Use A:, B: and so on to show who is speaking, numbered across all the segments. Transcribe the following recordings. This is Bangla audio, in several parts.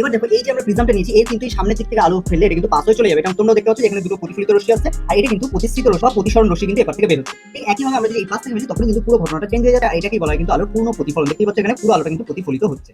A: এবার দেখো, এই যে আমরা প্রিজমটা নিয়েছি এই এই সামনের দিক থেকে আলো ফেললে এটা কিন্তু পাশ হয়ে চলে যাবে। কারণ তোমরা দেখতে পাচ্ছ এখানে দুটো প্রতিফলিত রশ্মি আছে, আর এটা কিন্তু প্রতিষ্ঠিত রশ্মি বা প্রতিসরণ রশ্মি কিন্তু এবার থেকে বের হচ্ছে। ঠিক একইভাবে আমরা যদি এই পাশ থেকে তখন কিন্তু পুরো ঘটনাটা চেঞ্জ হয়ে যাবে, আর এটাকেই বলা হয়? কিন্তু আলোর পূর্ণ প্রতিফলন। দেখতে পাচ্ছ এখানে পুরো আলোটা কিন্তু প্রতিফলিত হচ্ছে।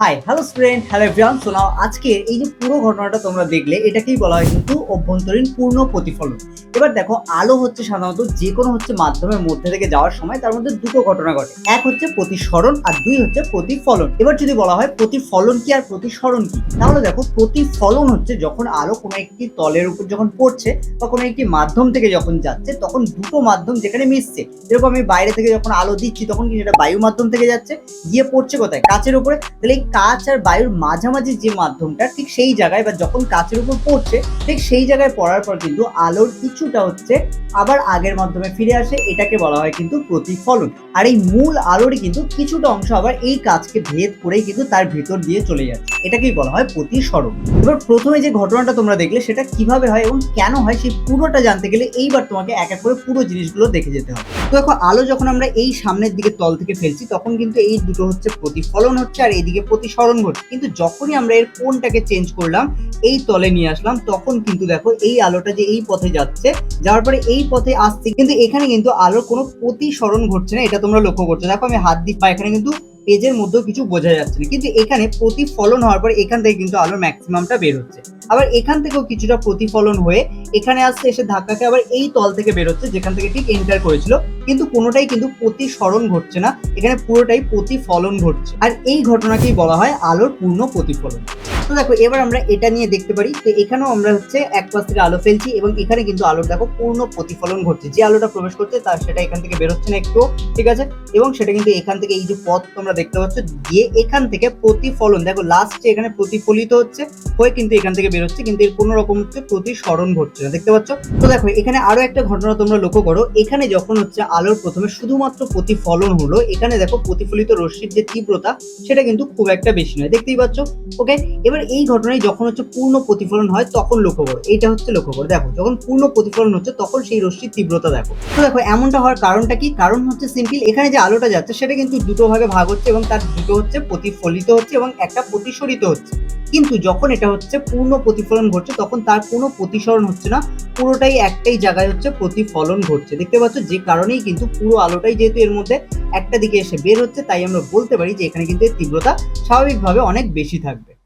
A: Hi hello student hello everyone শোনাও আজকে এই যে পুরো ঘটনাটা তোমরা দেখলে, এটাকেই বলা হয় কিন্তু অভ্যন্তরীণ পূর্ণ প্রতিফলন। এবার দেখো, আলো হচ্ছে সাধারণত যে কোনো হচ্ছে মাধ্যমের মধ্যে থেকে যাওয়ার সময় তার মধ্যে দুটো ঘটনা ঘটে। এক হচ্ছে প্রতিসরণ আর দুই হচ্ছে প্রতিফলন। এবার যদি বলা হয় প্রতিফলন কি আর প্রতিসরণ কি? তাহলে দেখো, প্রতিফলন হচ্ছে যখন আলো কোনো একটি তলের উপর যখন পড়ছে বা কোনো একটি মাধ্যম থেকে যখন যাচ্ছে, তখন দুটো মাধ্যম যেখানে মিশছে। যেরকম আমি বাইরে থেকে যখন আলো দিচ্ছি, তখন কি সেটা বায়ু মাধ্যম থেকে যাচ্ছে, গিয়ে পড়ছে কোথায়? কাচের উপরে। তাহলে কাঁচ আর বায়ুর মাঝামাঝি যে মাধ্যমটা, ঠিক সেই জায়গায় বা যখন কাচের উপর পড়ছে, ঠিক সেই জায়গায় পড়ার পর কিন্তু আলোর কিছুটা হচ্ছে আবার আগের মাধ্যমে ফিরে আসে, এটাকে বলা হয় কিন্তু প্রতিফলন। আর এই মূল আলোরই কিন্তু কিছুটা অংশ আবার এই কাজকে ভেদ করেই কিন্তু তার ভেতর দিয়ে চলে যাচ্ছে। এটাকেই বলা হয় প্রতিসরণ। এবার প্রথমে যে ঘটনাটা তোমরা দেখলে, সেটা কীভাবে হয় এবং কেন হয়, সেই পুরোটা জানতে গেলে এইবার তোমাকে এক এক করে পুরো জিনিসগুলো দেখে যেতে হবে। তো দেখো, আলো যখন আমরা এই সামনের দিকে তল থেকে ফেলছি, তখন কিন্তু এই দুটো হচ্ছে প্রতিফলন হচ্ছে, আর এইদিকে প্রতিসরণ ঘটছে কিন্তু যখনই আমরা এর কোনটাকে চেঞ্জ করলাম, এই তলে নিয়ে আসলাম, তখন কিন্তু দেখো এই আলোটা যে এই পথে যাচ্ছে, যাওয়ার পরে এই পথে আসছে। কিন্তু এখানে কিন্তু আলোর কোনো প্রতিসরণ ঘটছে না, এটা তোমরা লক্ষ্য করছ। দেখো আমি হাত দিই বা এখানে কিন্তু পেজের মধ্যেও কিছু বোঝা যাচ্ছে না। কিন্তু এখানে প্রতিফলন হওয়ার পর এখান থেকে কিন্তু আলোর ম্যাক্সিমামটা বের হচ্ছে। আবার এখান থেকেও কিছুটা প্রতিফলন হয়ে এখানে আসতে এসে ধাক্কাকে আবার এই তল থেকে বেরোচ্ছে যেখান থেকে ঠিক এন্টার করেছিল। কিন্তু কোনোটাই কিন্তু প্রতিসরণ ঘটছে না। এখানে পুরোটাই প্রতিফলন ঘটছে। আর এই ঘটনাকেই বলা হয় আলোর পূর্ণ প্রতিফলন। তো দেখো, এবার আমরা এটা নিয়ে দেখতে পারি তো এখানেও আমরা হচ্ছে এক পাশ থেকে আলো ফেলছি এবং এখানে কিন্তু আলোর দেখো পূর্ণ প্রতিফলন ঘটছে। যে আলোটা প্রবেশ করছে তার সেটা এখান থেকে বেরোচ্ছে না একটু, ঠিক আছে? এবং সেটা কিন্তু এখান থেকে এই যে পথ তোমরা দেখতে পাচ্ছ, গিয়ে এখান থেকে প্রতিফলন, দেখো লাস্টে এখানে প্রতিফলিত হচ্ছে, হয়ে কিন্তু এখান থেকে বেরোচ্ছে কিন্তু এর কোনো রকম হচ্ছে প্রতিসরণ ঘটছে না, দেখতে পাচ্ছ? তো দেখো, এখানে আরও একটা ঘটনা তোমরা লক্ষ্য করো, এখানে যখন হচ্ছে আলোর প্রথমে শুধুমাত্র প্রতিফলন হলো, এখানে দেখো প্রতিফলিত রশ্মির যে তীব্রতা, সেটা কিন্তু খুব একটা বেশি নয়, দেখতেই পাচ্ছ? ওকে এবার এই ঘটনায় যখন হচ্ছে পূর্ণ প্রতিফলন হয়, তখন লক্ষ্য করো। এইটা হচ্ছে লক্ষ্য করো। দেখো, যখন পূর্ণ প্রতিফলন হচ্ছে, তখন সেই রশ্মির তীব্রতা দেখো। তো দেখো, এমনটা হওয়ার কারণটা কি? কারণ হচ্ছে সিম্পল, এখানে যে আলোটা যাচ্ছে, সেটা কিন্তু দুটো ভাগে ভাগ হচ্ছে এবং তার দুটো হচ্ছে প্রতিফলিত হচ্ছে এবং একটা প্রতিসরিত হচ্ছে। কিন্তু যখন এটা হচ্ছে পূর্ণ প্রতিফলন ঘটছে, তখন তার কোনো প্রতিসরণ হচ্ছে না। পুরোটাই একটাই জায়গায় হচ্ছে প্রতিফলন ঘটছে। দেখতে পাচ্ছ, যে কারণেই কিন্তু পুরো আলোটাই যেহেতু এর মধ্যে একটা দিকে এসে বের হচ্ছে, তাই আমরা বলতে পারি যে এখানে কিন্তু এর তীব্রতা স্বাভাবিকভাবে অনেক বেশি থাকবে।